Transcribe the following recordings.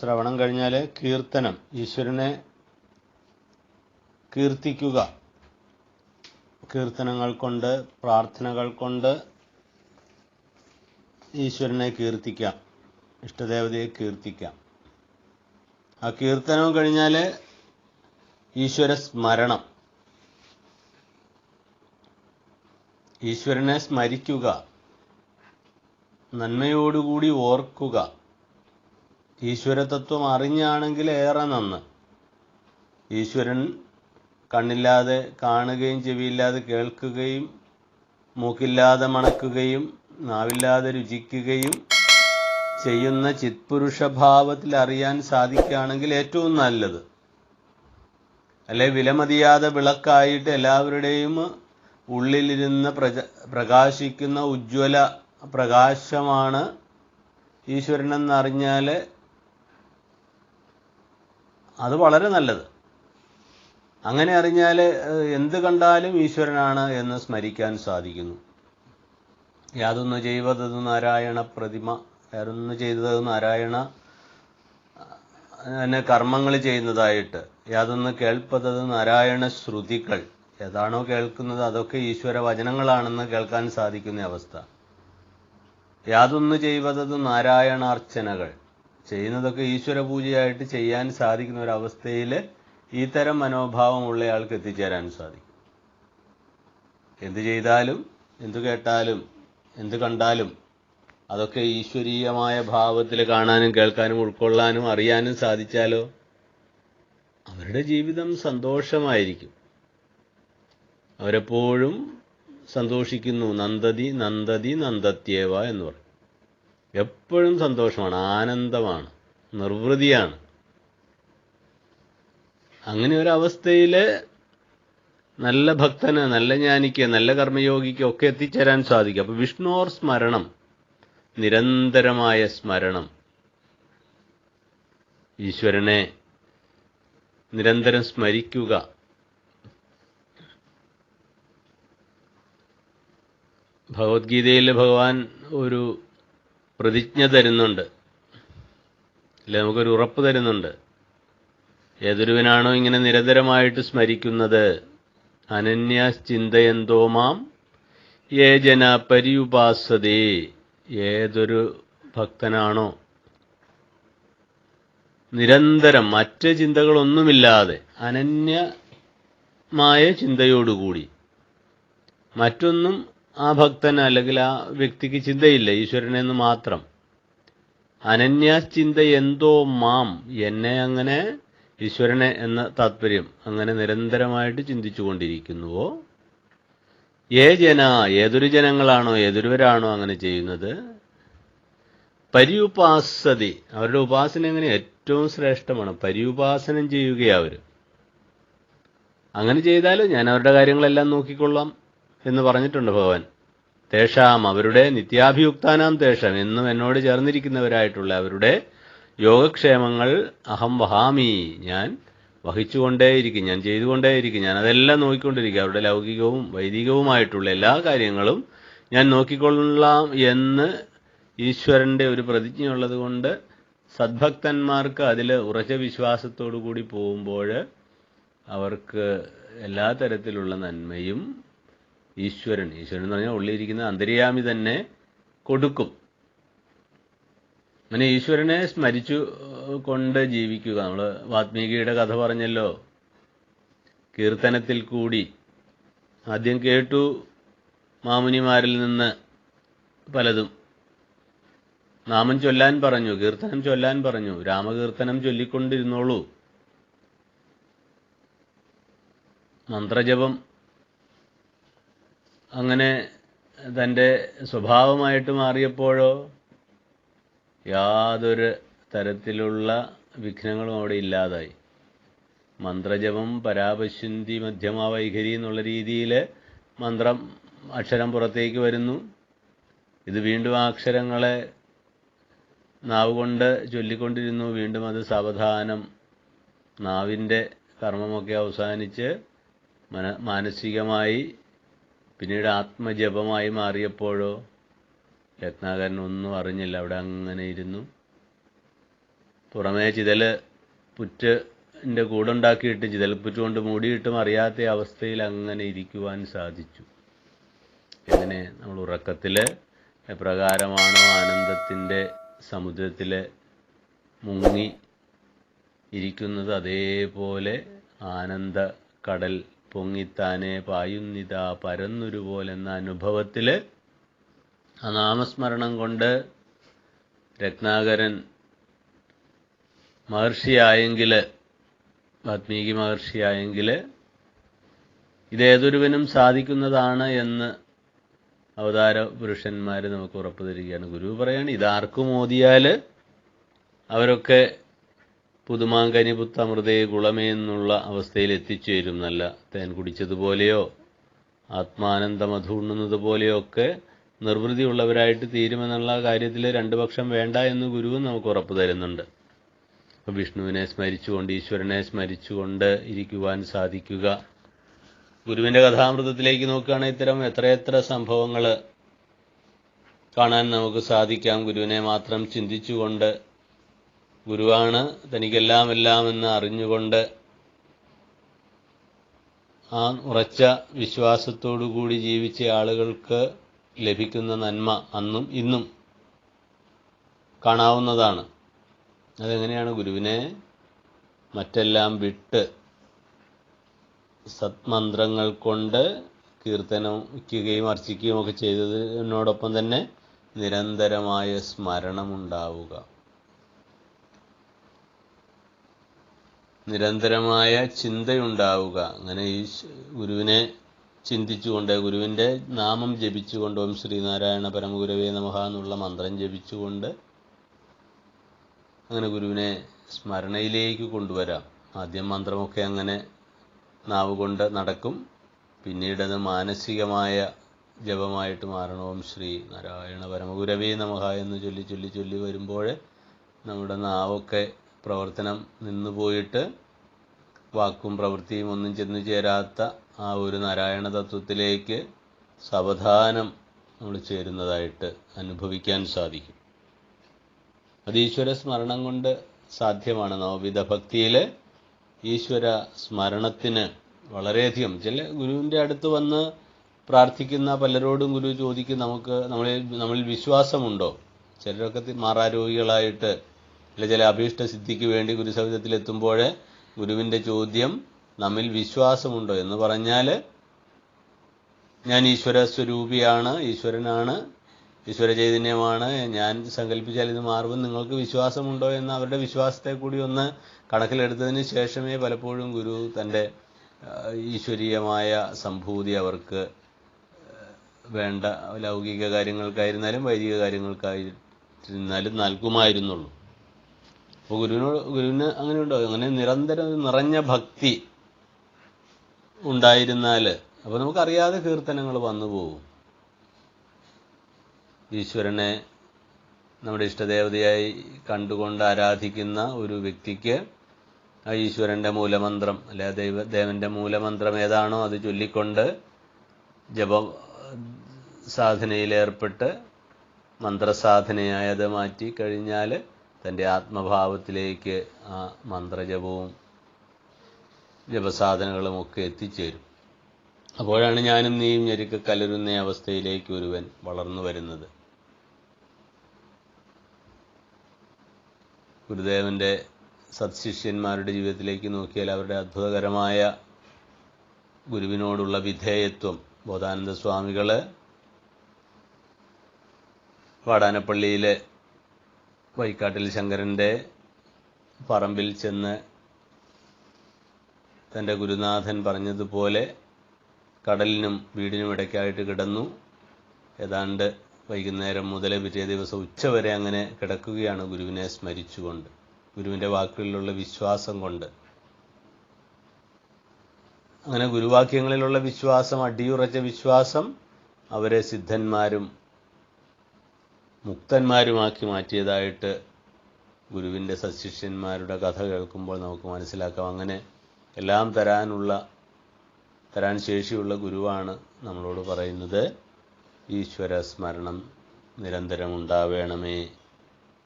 ശ്രവണം കഴിഞ്ഞാൽ കീർത്തനം. ഈശ്വരനെ കീർത്തിക്കുക. കീർത്തനങ്ങൾ കൊണ്ട് പ്രാർത്ഥനകൾ കൊണ്ട് ഈശ്വരനെ കീർത്തിക്കാം. ഇഷ്ടദേവതയെ കീർത്തിക്കാം. ആ കീർത്തനം കഴിഞ്ഞാൽ ഈശ്വര സ്മരണം. ഈശ്വരനെ സ്മരിക്കുക. നന്മയോടുകൂടി ഓർക്കുക. ഈശ്വരതത്വം അറിഞ്ഞാണെങ്കിൽ ഏറെ നന്ന്. ഈശ്വരൻ കണ്ണില്ലാതെ കാണുകയും ചെവിയില്ലാതെ കേൾക്കുകയും മൂക്കില്ലാതെ മണക്കുകയും നാവില്ലാതെ രുചിക്കുകയും ചെയ്യുന്ന ചിത്പുരുഷ ഭാവത്തിൽ അറിയാൻ സാധിക്കുകയാണെങ്കിൽ ഏറ്റവും നല്ലത്. അല്ലെ വിലമതിയാതെ വിളക്കായിട്ട് എല്ലാവരുടെയും ഉള്ളിലിരുന്ന് പ്രജ പ്രകാശിക്കുന്ന ഉജ്ജ്വല പ്രകാശമാണ് ഈശ്വരനെന്നറിഞ്ഞാൽ അത് വളരെ നല്ലത്. അങ്ങനെ അറിഞ്ഞാൽ എന്ത് കണ്ടാലും ഈശ്വരനാണ് എന്ന് സ്മരിക്കാൻ സാധിക്കുന്നു. യാതൊന്ന് ചെയ്തത് നാരായണ പ്രതിമ യാതൊന്ന് ചെയ്തത് നാരായണ എന്നെ കർമ്മങ്ങൾ ചെയ്യുന്നതായിട്ട്. യാതൊന്ന് കേൾപ്പതത് നാരായണ ശ്രുതികൾ. ഏതാണോ കേൾക്കുന്നത് അതൊക്കെ ഈശ്വര വചനങ്ങളാണെന്ന് കേൾക്കാൻ സാധിക്കുന്ന അവസ്ഥ. യാതൊന്ന് ചെയ്തത് നാരായണാർച്ചനകൾ ചെയ്യുന്നതൊക്കെ ഈശ്വര പൂജയായിട്ട് ചെയ്യാൻ സാധിക്കുന്ന ഒരവസ്ഥയിൽ ഈ തരം മനോഭാവമുള്ളയാൾക്ക് എത്തിച്ചേരാൻ സാധിക്കും. എന്ത് ചെയ്താലും എന്തു കേട്ടാലും എന്ത് കണ്ടാലും അതൊക്കെ ഈശ്വരീയമായ ഭാവത്തിൽ കാണാനും കേൾക്കാനും ഉൾക്കൊള്ളാനും അറിയാനും സാധിച്ചാലോ? അവരുടെ ജീവിതം സന്തോഷമായിരിക്കും. അവരെപ്പോഴും സന്തോഷിക്കുന്നു. നന്ദതി നന്ദതി നന്ദത്യേവ എന്ന് പറയും. എപ്പോഴും സന്തോഷമാണ് ആനന്ദമാണ് നിർവൃതിയാണ്. അങ്ങനെ ഒരു ഒരവസ്ഥയിൽ നല്ല ഭക്തന് നല്ല ജ്ഞാനിക്ക് നല്ല കർമ്മയോഗിക്ക് ഒക്കെ എത്തിച്ചേരാൻ സാധിക്കും. അപ്പോൾ വിഷ്ണോർ സ്മരണം നിരന്തരമായ സ്മരണം. ഈശ്വരനെ നിരന്തരം സ്മരിക്കുക. ഭഗവത്ഗീതയിൽ ഭഗവാൻ ഒരു പ്രതിജ്ഞ തരുന്നുണ്ട്. അല്ലെ നമുക്കൊരു ഉറപ്പ് തരുന്നുണ്ട്. ഏതൊരുവനാണോ ഇങ്ങനെ നിരന്തരമായിട്ട് സ്മരിക്കുന്നത്? അനന്യാശ്ചിന്തയന്തോ മാം? ഏ ജന പരിയുപാസതേ. ഏതൊരു ഭക്തനാണോ? നിരന്തരം മറ്റ് ചിന്തകളൊന്നുമില്ലാതെ അനന്യമായ ചിന്തയോടുകൂടി. മറ്റൊന്നും ആ ഭക്തന് അല്ലെങ്കിൽ ആ വ്യക്തിക്ക് ചിന്തയില്ല ഈശ്വരനെന്ന് മാത്രം. അനന്യാശ്ചിന്ത എന്തോ മാം എന്നെ അങ്ങനെ ഈശ്വരനെ എന്ന താത്പര്യം അങ്ങനെ നിരന്തരമായിട്ട് ചിന്തിച്ചുകൊണ്ടിരിക്കുന്നുവോ? ഏ ജന ഏതൊരു ജനങ്ങളാണോ ഏതൊരുവരാണോ അങ്ങനെ ചെയ്യുന്നത്? പര്യുപാസതി അവരുടെ ഉപാസന എങ്ങനെ ഏറ്റവും ശ്രേഷ്ഠമാണ്? പര്യുപാസനം ചെയ്യുകയാണ് അവർ അങ്ങനെ ചെയ്താൽ ഞാൻ അവരുടെ കാര്യങ്ങളെല്ലാം നോക്കിക്കൊള്ളാം. എന്ന് പറഞ്ഞിട്ടുണ്ട് ഭഗവാൻ. തേഷാം അവരുടെ നിത്യാഭിയുക്താനാം തേഷം എന്നും എന്നോട് ചേർന്നിരിക്കുന്നവരായിട്ടുള്ള അവരുടെ യോഗക്ഷേമങ്ങൾ അഹം വഹാമി. ഞാൻ വഹിച്ചുകൊണ്ടേയിരിക്കും ഞാൻ ചെയ്തുകൊണ്ടേയിരിക്കും ഞാൻ അതെല്ലാം നോക്കിക്കൊണ്ടിരിക്കും. അവരുടെ ലൗകികവും വൈദികവുമായിട്ടുള്ള എല്ലാ കാര്യങ്ങളും ഞാൻ നോക്കിക്കൊള്ളാം എന്ന് ഈശ്വരന്റെ ഒരു പ്രതിജ്ഞയുള്ളത് കൊണ്ട് സദ്ഭക്തന്മാർക്ക് അതിൽ ഉറച്ച വിശ്വാസത്തോടു കൂടി പോകുമ്പോൾ അവർക്ക് എല്ലാ തരത്തിലുള്ള നന്മയും ഈശ്വരൻ. ഈശ്വരൻ എന്ന് പറഞ്ഞാൽ ഉള്ളിരിക്കുന്ന അന്തര്യാമി തന്നെ കൊടുക്കും. അങ്ങനെ ഈശ്വരനെ സ്മരിച്ചു കൊണ്ട് ജീവിക്കുക. നമ്മൾ വാത്മീകിയുടെ കഥ പറഞ്ഞല്ലോ. കീർത്തനത്തിൽ കൂടി ആദ്യം കേട്ടു മാമുനിമാരിൽ നിന്ന് പലതും. നാമം ചൊല്ലാൻ പറഞ്ഞു കീർത്തനം ചൊല്ലാൻ പറഞ്ഞു. രാമകീർത്തനം ചൊല്ലിക്കൊണ്ടിരുന്നോളൂ. മന്ത്രജപം അങ്ങനെ തന്റെ സ്വഭാവമായിട്ട് മാറിയപ്പോഴോ യാതൊരു തരത്തിലുള്ള വിഘ്നങ്ങളും അവിടെ ഇല്ലാതായി. മന്ത്രജപം പരാപശുന്തി മധ്യമ വൈഖരി എന്നുള്ള രീതിയിൽ മന്ത്രം അക്ഷരം പുറത്തേക്ക് വരുന്നു. ഇത് വീണ്ടും ആ അക്ഷരങ്ങളെ നാവ് കൊണ്ട് ചൊല്ലിക്കൊണ്ടിരുന്നു. വീണ്ടും അത് സാവധാനം നാവിന്റെ കർമ്മമൊക്കെ അവസാനിച്ച് മന മാനസികമായി പിന്നീട് ആത്മജപമായി മാറിയപ്പോഴോ രത്നാകരൻ ഒന്നും അറിഞ്ഞില്ല അവിടെ അങ്ങനെ ഇരുന്നു. പുറമേ ചിതൽ പുറ്റിന്റെ കൂടുണ്ടാക്കിയിട്ട് ചിതൽപ്പുറ്റ് കൊണ്ട് മൂടിയിട്ടും അറിയാത്ത അവസ്ഥയിൽ അങ്ങനെ ഇരിക്കുവാൻ സാധിച്ചു. എങ്ങനെ? നമ്മൾ ഉറക്കത്തിൽ എപ്രകാരമാണോ ആനന്ദത്തിന്റെ സമുദ്രത്തിൽ മുങ്ങി ഇരിക്കുന്നത് അതേപോലെ ആനന്ദ കടൽ പൊങ്ങിത്താനെ പായുന്നിത പരന്നൊരു പോലെന്ന അനുഭവത്തിൽ ആ നാമസ്മരണം കൊണ്ട് രത്നാകരൻ മഹർഷിയായെങ്കിൽ വാത്മീകി മഹർഷിയായെങ്കിൽ ഇതേതൊരുവനും സാധിക്കുന്നതാണ് എന്ന് അവതാര പുരുഷന്മാർ നമുക്ക് ഉറപ്പ് തരികയാണ് ഗുരു പറയാണ് ഇതാർക്കും ഓതിയാൽ അവരൊക്കെ പുതുമാങ്കനി പുത്തമൃതേ ഗുളമേ എന്നുള്ള അവസ്ഥയിൽ എത്തിച്ചേരും നല്ല തേൻ കുടിച്ചതുപോലെയോ ആത്മാനന്ദമധുണ്ണുന്നത് പോലെയോ ഒക്കെ നിർവൃതിയുള്ളവരായിട്ട് തീരുമെന്നുള്ള കാര്യത്തിൽ രണ്ടു പക്ഷം വേണ്ട എന്ന് ഗുരുവും നമുക്ക് ഉറപ്പ് തരുന്നുണ്ട്. വിഷ്ണുവിനെ സ്മരിച്ചുകൊണ്ട് ഈശ്വരനെ സ്മരിച്ചുകൊണ്ട് ഇരിക്കുവാൻ സാധിക്കുക. ഗുരുവിന്റെ കഥാമൃതത്തിലേക്ക് നോക്കുകയാണെങ്കിൽ ഇത്തരം എത്രയെത്ര സംഭവങ്ങൾ കാണാൻ നമുക്ക് സാധിക്കാം. ഗുരുവിനെ മാത്രം ചിന്തിച്ചുകൊണ്ട് ഗുരുവാണ് തനിക്കെല്ലാം എല്ലാം എന്ന് അറിഞ്ഞുകൊണ്ട് ആ ഉറച്ച വിശ്വാസത്തോടു കൂടി ജീവിച്ച ആളുകൾക്ക് ലഭിക്കുന്ന നന്മ അന്നും ഇന്നും കാണാവുന്നതാണ്. അതെങ്ങനെയാണ് ഗുരുവിനെ മറ്റെല്ലാം വിട്ട് സത്മന്ത്രങ്ങൾ കൊണ്ട് കീർത്തനം കീർത്തനിക്കുകയും അർച്ചിക്കുകയും ഒക്കെ ചെയ്തതിനോടൊപ്പം തന്നെ നിരന്തരമായ സ്മരണമുണ്ടാവുക. നിരന്തരമായ ചിന്തയുണ്ടാവുക. അങ്ങനെ ഈ ഗുരുവിനെ ചിന്തിച്ചുകൊണ്ട് ഗുരുവിന്റെ നാമം ജപിച്ചുകൊണ്ട് ഓം ശ്രീനാരായണ പരമഗുരവേ നമഹ എന്നുള്ള മന്ത്രം ജപിച്ചുകൊണ്ട് അങ്ങനെ ഗുരുവിനെ സ്മരണയിലേക്ക് കൊണ്ടുവരാം. ആദ്യം മന്ത്രമൊക്കെ അങ്ങനെ നാവ് കൊണ്ട് നടക്കും. പിന്നീടത് മാനസികമായ ജപമായിട്ട് മാറണം. ഓം ശ്രീ നാരായണ പരമഗുരവേ നമഹ എന്ന് ചൊല്ലി ചൊല്ലി ചൊല്ലി വരുമ്പോൾ നമ്മുടെ നാവൊക്കെ പ്രവർത്തനം നിന്നുപോയിട്ട് വാക്കും പ്രവൃത്തിയും ഒന്നും ചെന്നു ചേരാത്ത ആ ഒരു നാരായണ തത്വത്തിലേക്ക് സാവധാനം നമ്മൾ ചേരുന്നതായിട്ട് അനുഭവിക്കാൻ സാധിക്കും. അത് ഈശ്വര സ്മരണം കൊണ്ട് സാധ്യമാണ്. നവവിധ ഭക്തിയിൽ ഈശ്വര സ്മരണത്തിന് വളരെയധികം. ചില ഗുരുവിന്റെ അടുത്ത് വന്ന് പ്രാർത്ഥിക്കുന്ന പലരോടും ഗുരു ചോദിക്കും നമുക്ക് നമ്മളിൽ നമ്മളിൽ വിശ്വാസമുണ്ടോ? ചിലരൊക്കെ മാറാരോഗികളായിട്ട് അല്ലെ ചില അഭീഷ്ട സിദ്ധിക്ക് വേണ്ടി ഗുരുസവിധത്തിലെത്തുമ്പോൾ ഗുരുവിന്റെ ചോദ്യം നമ്മിൽ വിശ്വാസമുണ്ടോ എന്ന് പറഞ്ഞാൽ ഞാൻ ഈശ്വര സ്വരൂപിയാണ് ഈശ്വരനാണ് ഈശ്വര ചൈതന്യമാണ് ഞാൻ സങ്കല്പിച്ചാൽ ഇത് മാറുമെന്ന് നിങ്ങൾക്ക് വിശ്വാസമുണ്ടോ എന്ന് അവരുടെ വിശ്വാസത്തെ കൂടി ഒന്ന് കണക്കിലെടുത്തതിന് ശേഷമേ പലപ്പോഴും ഗുരു തന്റെ ഈശ്വരീയമായ സംഭൂതി അവർക്ക് വേണ്ട ലൗകിക കാര്യങ്ങൾക്കായിരുന്നാലും വൈദിക കാര്യങ്ങൾക്കായിരുന്നാലും നൽകുമായിരുന്നുള്ളൂ. അപ്പോൾ ഗുരുവിനോട് ഗുരുവിന് അങ്ങനെ ഉണ്ടാവും അങ്ങനെ നിരന്തരം നിറഞ്ഞ ഭക്തി ഉണ്ടായിരുന്നാൽ അപ്പോൾ നമുക്കറിയാതെ കീർത്തനങ്ങൾ വന്നു പോകും ഈശ്വരനെ നമ്മുടെ ഇഷ്ടദേവതയായി കണ്ടുകൊണ്ട് ആരാധിക്കുന്ന ഒരു വ്യക്തിക്ക് ആ ഈശ്വരന്റെ മൂലമന്ത്രം അല്ലെ ദൈവ ദേവന്റെ മൂലമന്ത്രം ഏതാണോ അത് ചൊല്ലിക്കൊണ്ട് ജപ സാധനയിലേർപ്പെട്ട് മന്ത്രസാധനയായത് മാറ്റി കഴിഞ്ഞാൽ തന്റെ ആത്മഭാവത്തിലേക്ക് ആ മന്ത്രജപവും ജപസാധനങ്ങളും ഒക്കെ എത്തിച്ചേരും. അപ്പോഴാണ് ഞാനും നീയും ഞെരുക്ക് കലരുന്ന അവസ്ഥയിലേക്ക് ഒരുവൻ വളർന്നു വരുന്നത്. ഗുരുദേവന്റെ സത്ശിഷ്യന്മാരുടെ ജീവിതത്തിലേക്ക് നോക്കിയാൽ അവരുടെ അത്ഭുതകരമായ ഗുരുവിനോടുള്ള വിധേയത്വം ബോധാനന്ദ സ്വാമികൾ വാടാനപ്പള്ളിയിലെ വൈക്കാട്ടിൽ ശങ്കരന്റെ പറമ്പിൽ ചെന്ന് തന്റെ ഗുരുനാഥൻ പറഞ്ഞതുപോലെ കടലിനും വീടിനും ഇടയ്ക്കായിട്ട് കിടന്നു. ഏതാണ്ട് വൈകുന്നേരം മുതൽ പിറ്റേ ദിവസം ഉച്ചവരെ അങ്ങനെ കിടക്കുകയാണ് ഗുരുവിനെ സ്മരിച്ചുകൊണ്ട്. ഗുരുവിന്റെ വാക്കുകളിലുള്ള വിശ്വാസം കൊണ്ട്. അങ്ങനെ ഗുരുവാക്യങ്ങളിലുള്ള വിശ്വാസം അടിയുറച്ച വിശ്വാസം അവരെ സിദ്ധന്മാരും മുക്തന്മാരുമാക്കി മാറ്റിയതായിട്ട് ഗുരുവിന്റെ സശിഷ്യന്മാരുടെ കഥ കേൾക്കുമ്പോൾ നമുക്ക് മനസ്സിലാക്കാം. അങ്ങനെ എല്ലാം തരാനുള്ള തരാൻ ശേഷിയുള്ള ഗുരുവാണ് നമ്മളോട് പറയുന്നത് ഈശ്വര സ്മരണം നിരന്തരം ഉണ്ടാവേണമേ.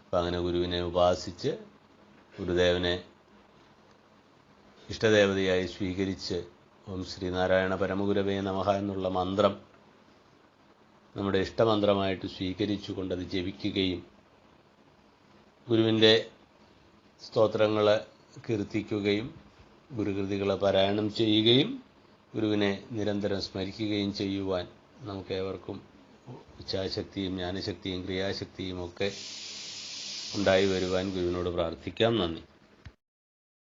അപ്പം അങ്ങനെ ഗുരുവിനെ ഉപാസിച്ച് ഗുരുദേവനെ ഇഷ്ടദേവതയായി സ്വീകരിച്ച് ഓം ശ്രീനാരായണ പരമഗുരവേ നമഹ എന്നുള്ള മന്ത്രം നമ്മുടെ ഇഷ്ടമന്ത്രമായിട്ട് സ്വീകരിച്ചു കൊണ്ടത് ജപിക്കുകയും ഗുരുവിന്റെ സ്തോത്രങ്ങൾ കീർത്തിക്കുകയും ഗുരുകൃതികളെ പാരായണം ചെയ്യുകയും ഗുരുവിനെ നിരന്തരം സ്മരിക്കുകയും ചെയ്യുവാൻ നമുക്കേവർക്കും ഇച്ഛാശക്തിയും ജ്ഞാനശക്തിയും ക്രിയാശക്തിയും ഒക്കെ ഉണ്ടായി വരുവാൻ ഗുരുവിനോട് പ്രാർത്ഥിക്കാം. നന്ദി.